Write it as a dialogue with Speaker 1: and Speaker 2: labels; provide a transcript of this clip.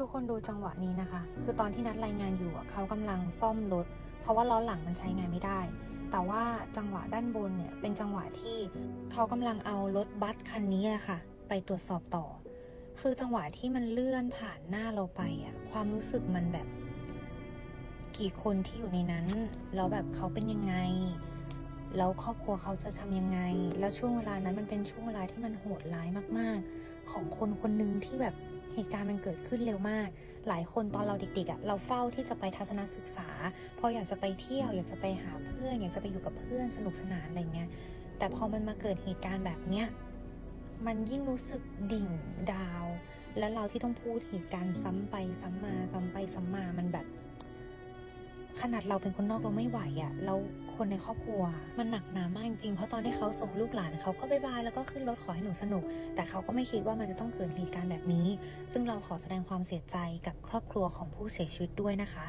Speaker 1: ทุกคนดูจังหวะนี้นะคะ คือตอนที่นัดรายงานอยู่เขากำลังซ่อมรถ เพราะว่าล้อหลังมันใช้งานไม่ได้ แต่ว่าจังหวะด้านบนเนี่ยเป็นจังหวะที่เขากำลังเอารถบัสคันนี้อะค่ะ ไปตรวจสอบต่อ คือจังหวะที่มันเลื่อนผ่านหน้าเราไปอะความรู้สึกมันแบบ กี่คนที่อยู่ในนั้นแล้วแบบเขาเป็นยังไง แล้วครอบครัวเขาจะทำยังไง แล้วช่วงเวลานั้นมันเป็นช่วงเวลาที่มันโหดร้ายมาก ๆ ของคนคนหนึ่งที่แบบ เหตุการณ์มันเกิดขึ้นเร็วมาก หลายคนตอนเราเด็กๆอะ่ะเราเฝ้าที่จะไปทัศนศึกษาเพออยากจะไปเที่ยวอยากจะไปหาเพื่อน อยากจะไปอยู่กับเพื่อนสนุกสนานอะไรเงี้ย แต่พอมันมาเกิดเหตุการณ์แบบเนี้ยมันยิ่งรู้สึกดิ่งดาว แล้วเราที่ต้องพูดเหตุการณ์ซ้ำไปซ้ำมาซ้ำไปซ้ำมามันแบบ ขนาดเราเป็นคนนอกเราไม่ไหวอะ่ะเราคนในครอบครัว มันหนักหนามากจริงๆเพราะตอนที่เขาส่งลูกหลานเขาก็บายบายแล้วก็ขึ้นรถขอให้หนูสนุก แต่เขาก็ไม่คิดว่ามันจะต้องเกิดเหตุการณ์แบบนี้ ซึ่งเราขอแสดงความเสียใจกับครอบครัวของผู้เสียชีวิตด้วยนะคะ